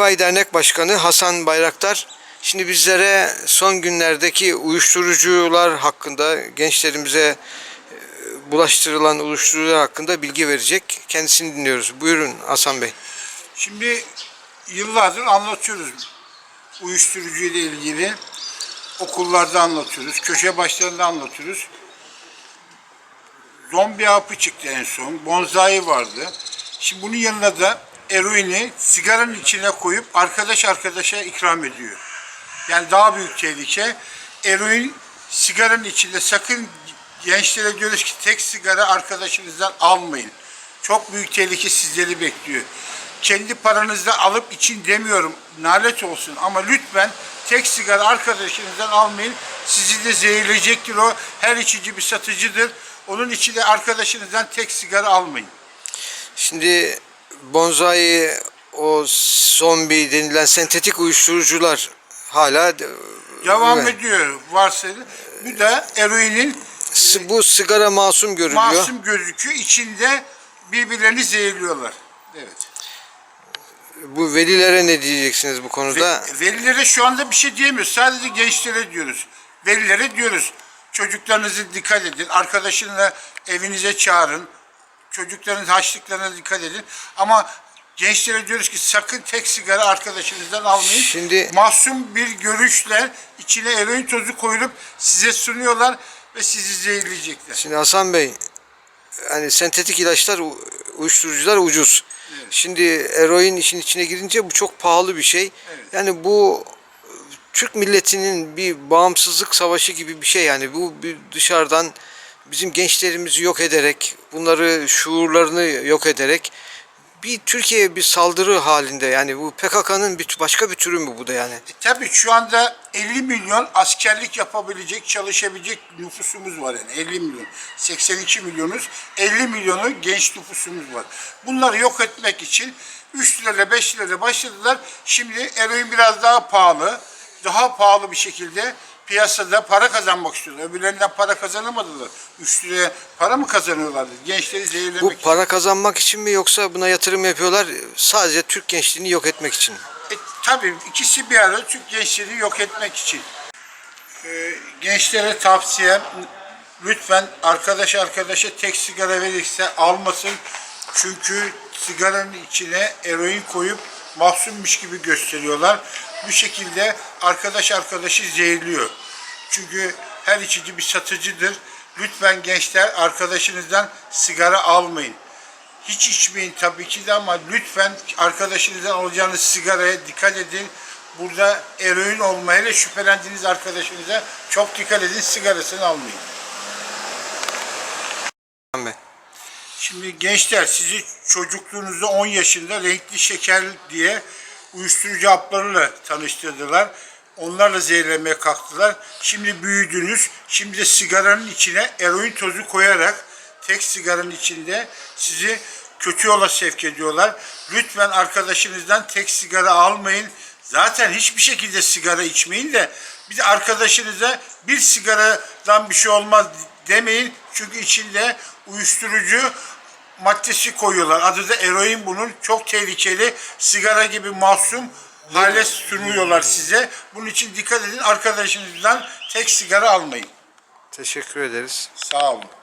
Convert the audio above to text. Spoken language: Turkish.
Vay Dernek Başkanı Hasan Bayraktar şimdi bizlere son günlerdeki uyuşturucular hakkında gençlerimize e, bulaştırılan uyuşturucular hakkında bilgi verecek. Kendisini dinliyoruz. Buyurun Hasan Bey. Şimdi yıllardır anlatıyoruz uyuşturucu ile ilgili. Okullarda anlatıyoruz, köşe başlarında anlatıyoruz. Zombi hapı çıktı en son, bonzai vardı. Şimdi bunun yanına da eroini sigaranın içine koyup arkadaş arkadaşa ikram ediyor. Yani daha büyük tehlike. Eroin sigaranın içinde sakın gençlere diyoruz ki tek sigara arkadaşınızdan almayın. Çok büyük tehlike sizleri bekliyor. Kendi paranızla alıp için demiyorum. Nalet olsun ama lütfen tek sigara arkadaşınızdan almayın. Sizi de zehirleyecektir o. Her içici bir satıcıdır. Onun için arkadaşınızdan tek sigara almayın. Şimdi bonzai o zombi denilen sentetik uyuşturucular hala de- Devam Evet. ediyor varsayılı. Bu da eroinin bu sigara masum görülüyor. masum gözüküyor. İçinde birbirlerini zehirliyorlar. Evet. Bu velilere ne diyeceksiniz bu konuda? Ve, velilere şu anda bir şey diyemiyoruz. Sadece gençlere diyoruz. Velilere diyoruz. Çocuklarınızı dikkat edin. Arkadaşınla evinize çağırın. Çocukların haçlıklarına dikkat edin. Ama gençlere diyoruz ki sakın tek sigara arkadaşınızdan almayın. Şimdi- Masum bir görüşle içine eroin tozu koyulup size sunuyorlar ve sizi zehirleyecekler. Şimdi Hasan Bey, hani sentetik ilaçlar, uyuşturucular ucuz. Şimdi eroin işin içine girince bu çok pahalı bir şey. Evet. Yani bu Türk milletinin bir bağımsızlık savaşı gibi bir şey yani bu bir dışarıdan bizim gençlerimizi yok ederek, bunları şuurlarını yok ederek bir Türkiye'ye bir saldırı halinde yani bu PKK'nın bir başka bir türü mü bu da yani? E, tabii şu anda 50 milyon askerlik yapabilecek, çalışabilecek nüfusumuz var yani 50 milyon. 82 milyonuz, 50 milyonu genç nüfusumuz var. Bunları yok etmek için 3 lirayla 5 lirayla başladılar. Şimdi eroin biraz daha pahalı, daha pahalı bir şekilde piyasada para kazanmak istiyorlar. Öbürlerinden para kazanamadılar. 3 liraya para mı kazanıyorlardı? Gençleri zehirlemek Bu için. para kazanmak için mi yoksa buna yatırım yapıyorlar sadece Türk gençliğini yok etmek için mi? E, tabii ikisi bir arada Türk gençliğini yok etmek için. E, gençlere tavsiyem lütfen arkadaş arkadaşa tek sigara verirse almasın. Çünkü sigaranın içine eroin koyup mahsummuş gibi gösteriyorlar. Bu şekilde arkadaş arkadaşı zehirliyor. Çünkü her içici bir satıcıdır. Lütfen gençler arkadaşınızdan sigara almayın. Hiç içmeyin tabii ki de ama lütfen arkadaşınızdan alacağınız sigaraya dikkat edin. Burada eroin olmayla şüphelendiğiniz arkadaşınıza çok dikkat edin sigarasını almayın. Bey. Şimdi gençler sizi çocukluğunuzda 10 yaşında renkli şeker diye uyuşturucu haplarıyla tanıştırdılar. Onlarla zehirlemeye kalktılar. Şimdi büyüdünüz. Şimdi de sigaranın içine eroin tozu koyarak tek sigaranın içinde sizi kötü yola sevk ediyorlar. Lütfen arkadaşınızdan tek sigara almayın. Zaten hiçbir şekilde sigara içmeyin de bir de arkadaşınıza bir sigaradan bir şey olmaz demeyin. Çünkü içinde uyuşturucu maddesi koyuyorlar. Adı da eroin bunun. Çok tehlikeli. Sigara gibi masum hale sunuyorlar size. Bunun için dikkat edin. Arkadaşınızdan tek sigara almayın. Teşekkür ederiz. Sağ olun.